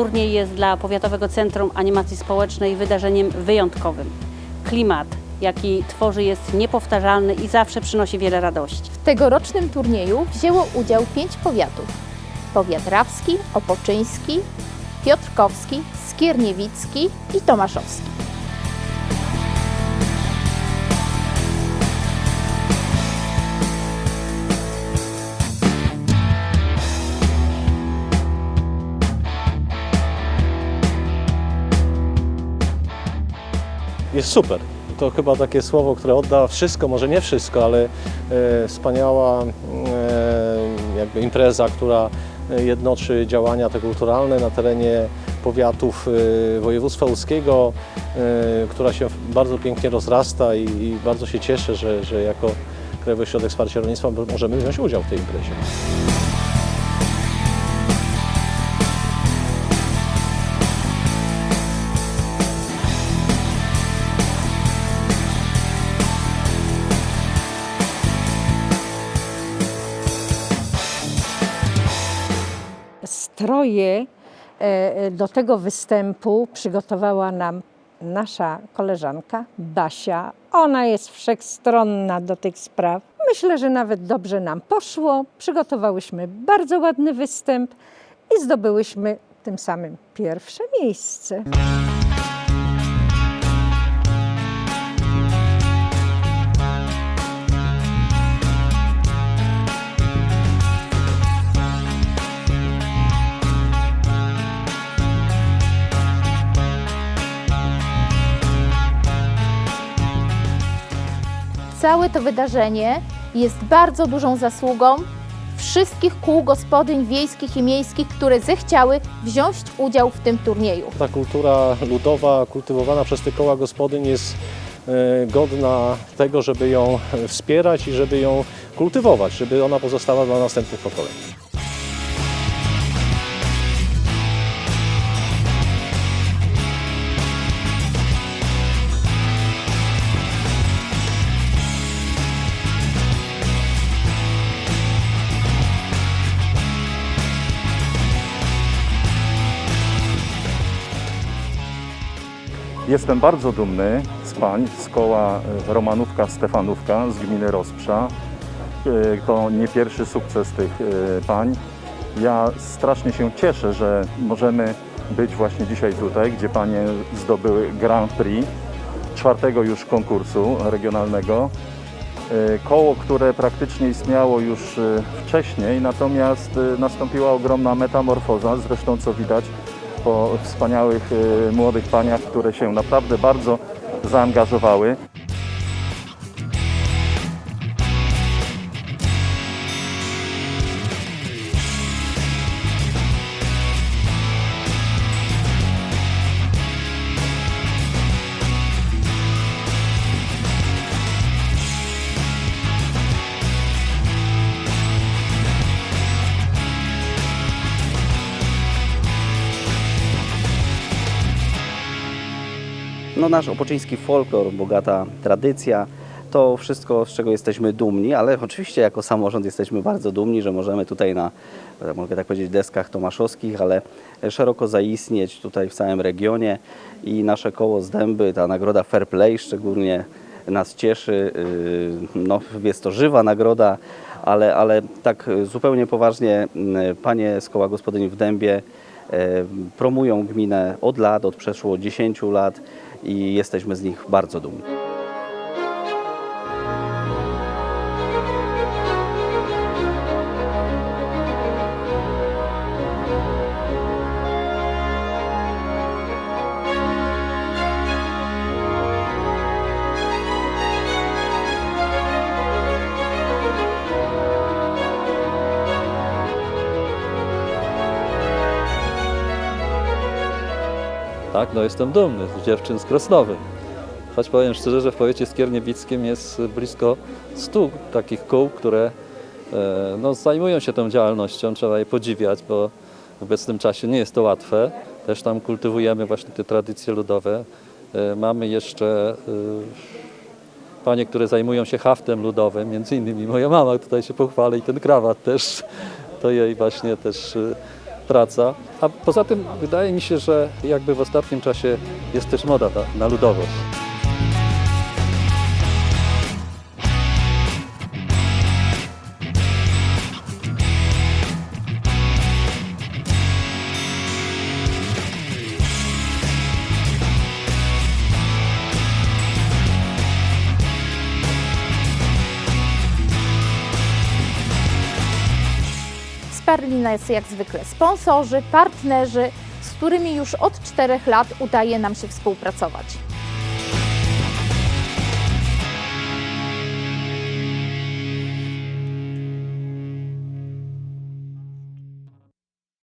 Turniej jest dla Powiatowego Centrum Animacji Społecznej wydarzeniem wyjątkowym. Klimat, jaki tworzy, jest niepowtarzalny i zawsze przynosi wiele radości. W tegorocznym turnieju wzięło udział pięć powiatów. Powiat rawski, opoczyński, piotrkowski, skierniewicki i tomaszowski. Jest super. To chyba takie słowo, które odda wszystko, może nie wszystko, ale e, wspaniała e, jakby impreza, która jednoczy działania te kulturalne na terenie powiatów e, województwa łódzkiego, e, która się bardzo pięknie rozrasta i, i bardzo się cieszę, że, że jako Krajowy Ośrodek Wsparcia Rolnictwa możemy wziąć udział w tej imprezie. Stroje e, do tego występu przygotowała nam nasza koleżanka Basia. Ona jest wszechstronna do tych spraw. Myślę, że nawet dobrze nam poszło. Przygotowałyśmy bardzo ładny występ i zdobyłyśmy tym samym pierwsze miejsce. Całe to wydarzenie jest bardzo dużą zasługą wszystkich kół gospodyń wiejskich i miejskich, które zechciały wziąć udział w tym turnieju. Ta kultura ludowa, kultywowana przez te koła gospodyń jest e, godna tego, żeby ją wspierać i żeby ją kultywować, żeby ona pozostała dla następnych pokoleń. Jestem bardzo dumny z pań z koła e, Romanówka Stefanówka z gminy Rozprza. E, To nie pierwszy sukces tych e, pań. Ja strasznie się cieszę, że możemy być właśnie dzisiaj tutaj, gdzie panie zdobyły Grand Prix czwartego już konkursu regionalnego. Koło, które praktycznie istniało już wcześniej, natomiast nastąpiła ogromna metamorfoza, zresztą co widać po wspaniałych e, młodych paniach, które się naprawdę bardzo zaangażowały. No nasz opoczyński folklor, bogata tradycja, to wszystko, z czego jesteśmy dumni, ale oczywiście jako samorząd jesteśmy bardzo dumni, że możemy tutaj na, mogę tak powiedzieć, deskach tomaszowskich, ale szeroko zaistnieć tutaj w całym regionie i nasze koło z Dęby, ta nagroda Fair Play szczególnie nas cieszy. Yy, No, jest to żywa nagroda, ale, ale tak zupełnie poważnie mm, panie z koła gospodyń w Dębie e, promują gminę od lat, od przeszło 10 lat i jesteśmy z nich bardzo dumni. Tak, no jestem dumny z dziewczyn z Krosnowy. Choć powiem szczerze, że w powiecie skierniewickim jest blisko 100 takich kół, które e, no, zajmują się tą działalnością. Trzeba je podziwiać, bo w obecnym czasie nie jest to łatwe. Też tam kultywujemy właśnie te tradycje ludowe. E, Mamy jeszcze e, panie, które zajmują się haftem ludowym, między innymi moja mama tutaj się pochwali i ten krawat też, to jej właśnie też praca. A poza tym wydaje mi się, że jakby w ostatnim czasie jest też moda na ludowość. Wsparli nas jak zwykle sponsorzy, partnerzy, z którymi już od czterech lat udaje nam się współpracować.